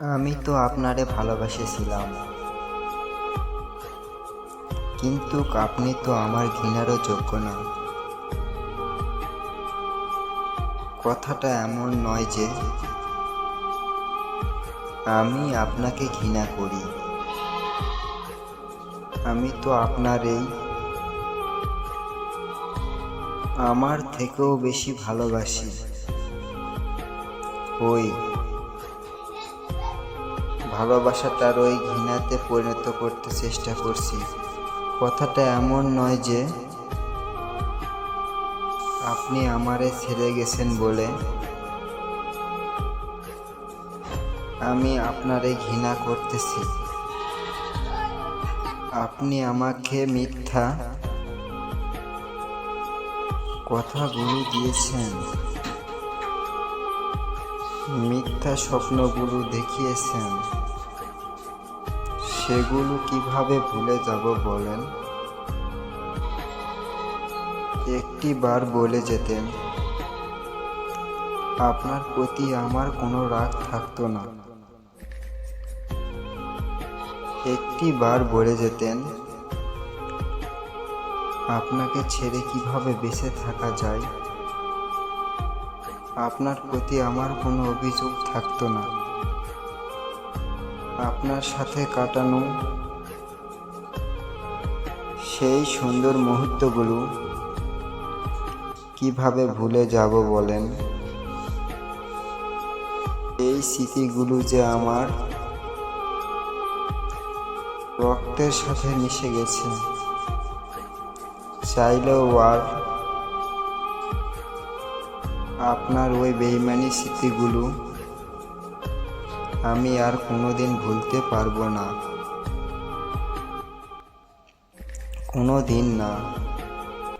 আপনারে ভালোবাসেছিলাম। কিন্তু আপনি তো আমার ঘৃণারও যোগ্য না। কথাটা এমন নয় যে আমি আপনাকে ঘৃণা করি। আমি তো আপনার এই আমার থেকেও বেশি ভালোবাসি। ওই ভালোবাসাটার ওই ঘৃণাতে পরিণত করতে চেষ্টা করছি। কথাটা এমন নয় যে, আপনি আমারে ছেড়ে গেছেন বলে। আমি আপনারে ঘৃণা করতেছি। আপনি আমাকে মিথ্যা কথাগুলো দিয়েছেন। মিথ্যা স্বপ্নগুলো দেখিয়েছেন। সেগুলো কীভাবে ভুলে যাব বলেন? একটি বার বলে যেতেন, আপনার প্রতি আমার কোনো রাগ থাকতো না। একটি বার বলে যেতেন, আপনাকে ছেড়ে কীভাবে বেঁচে থাকা যায়? আপনার প্রতি আমার কোনো অভিযোগ থাকতো না। আপনার সাথে কাটানো সেই সুন্দর মুহূর্তগুলো কীভাবে ভুলে যাব বলেন? এই স্মৃতিগুলো যে আমার রক্তের সাথে মিশে গেছে, চাইলেও আর আপনার ওই বেইমানি স্মৃতিগুলো আমি আর কোনোদিন ভুলতে পারব না। কোনো দিন না।